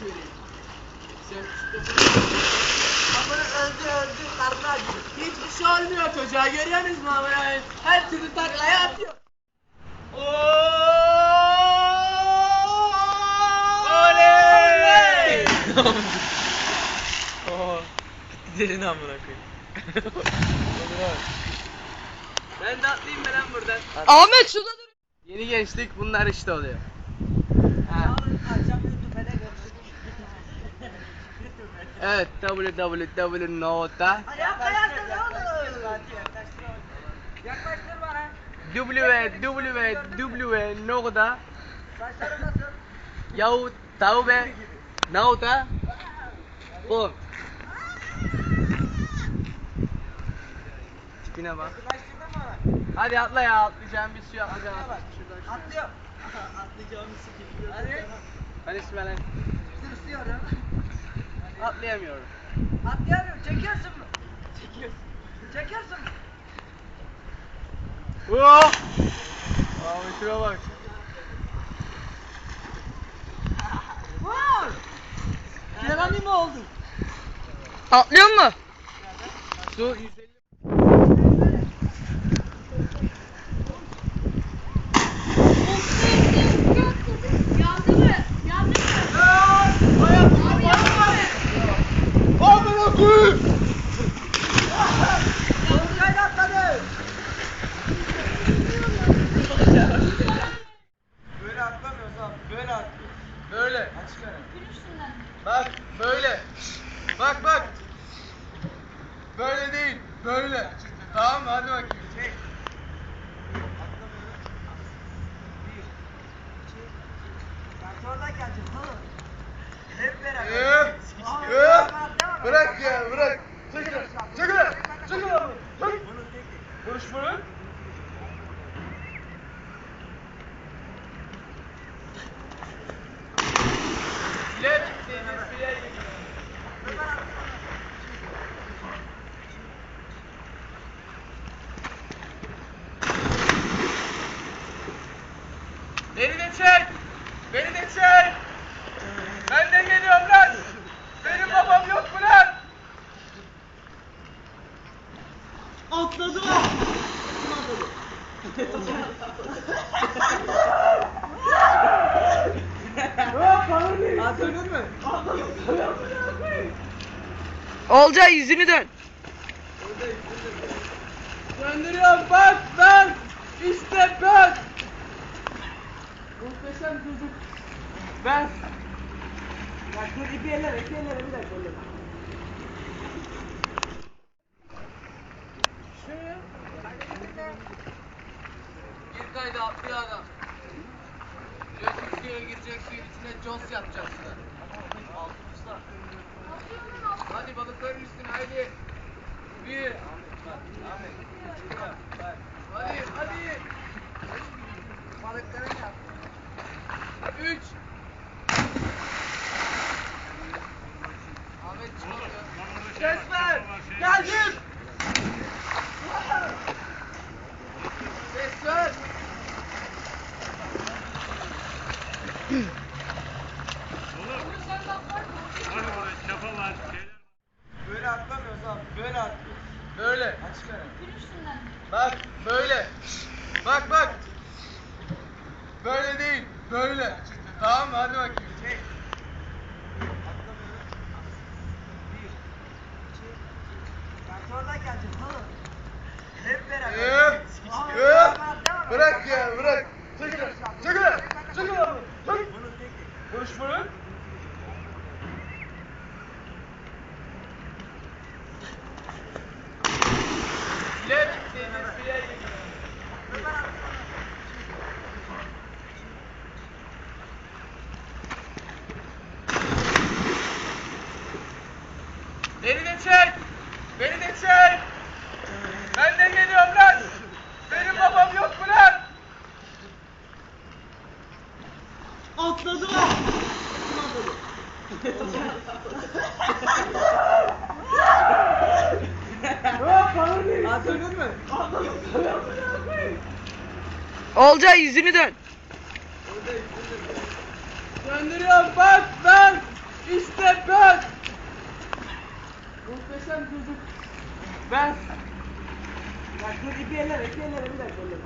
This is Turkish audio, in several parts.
Sen Amına öldü öldü karnı acıyor. Hiçbir şey olmuyor çocuğa görüyor musunuz amına? Her türlü taklaya atıyor. Oley! Oo. Derin amına koyayım. Ben de atlayayım ben buradan. Ahmet şurada dur. Yeni gençlik bunlar işte oluyor. Evet www nota www nokta yahu tavbe nokta com Tipine bak. Hadi atla ya atlayacağım bir suya atlayacağım. Atlıyor. Atlayacağım bir Hadi. Hadi İsmail'e. Atlayamıyorum. Atlayamıyorum. Çekiyorsun mu? Çekiyorsun. Çekiyorsun mu? Oh! Ahmet'ime bak. Yarani mi oldun? Atlıyor mu? Su 150. Yandı mı? Yandı mı? Abi yandı mı? Amına koyayım. Kayda atladı. Böyle atlamıyoruz abi. Böyle atlıyoruz. Böyle. Açık ara. Gün üstünden. Bak böyle. Bak bak. Böyle değil. Böyle. Tamam mı? Hadi bakayım. Hep beraber. Öp. Öp. Bırak ya bırak. Çekil. Çekil. Çekil abi. Çekil. Konuşmanın. Bile bittiğiniz bile Beni de çek! Beni de çek! Ben de geliyorum lan! Benim babam yok mu lan? Atladı lan. Atladın mı? Olcay yüzünü dön. Döndürüyorum bak ben! İşte ben! Muhteşem çocuk. Ben. Ya dur ipi eller, ipi eller bir dakika eller. Bir kayda atlıyor adam. Diyorsun suya girecek suyun içine Jones yapacaksın. Altımızda. Hadi balıkların üstüne haydi. Bir. Hadi hadi. Balıkların yap. Üç. Ahmet çıkamıyor. Ses ver. Geldim. Ses ver. Böyle atlamıyoruz abi. Böyle atlıyoruz. Böyle. Açık ara. Gün üstünden. Bak böyle. Bak bak. Böyle değil. Böyle. Tamam mı? Hadi bakayım. Çek. Ben sonradan geleceğim oğlum. Hep beraber. Devam et. Bırak ya bırak. Çekil. Çekil. Çekil. Çekil. Konuşmanın. Bile bittiğiniz bile Beni de çek! Beni de çek! Ben de geliyorum lan! Benim babam yok mu lan? Atladı lan. Atladın mı? Olcay yüzünü dön. Döndürüyorum bak ben! İşte ben. Muhteşem çocuk. Ben. Ya dur ipi elleme, ipi elleme bir dakika elleme.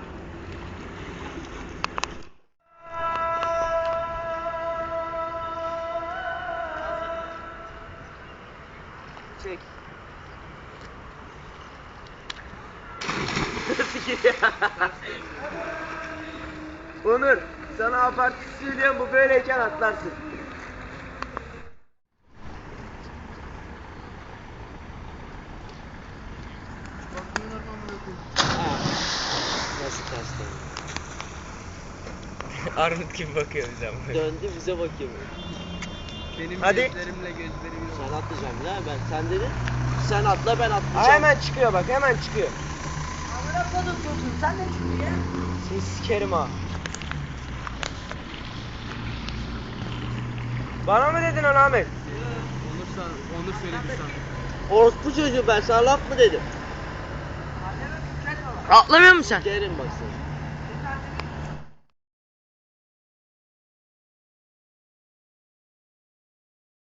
Çek. Onur, sana abartı söylüyorum bu böyleyken atlarsın. Döndü? Armut gibi bakıyor bize ama. Döndü bize bakıyor. Benim Hadi. gözlerimle gözlerimle. Sen atlayacaksın değil mi? Ben, sen dedin. Sen atla ben atlayacağım. hemen çıkıyor bak hemen çıkıyor. Amına kodum çocuğum sen de çıktın ya. Seni sikerim ha. Bana mı dedin onu Ahmet? Onur, san, Onur söyledi sana. Orospu çocuğu ben sana laf mı dedim? Atlamıyor musun sen? Derim bak sen.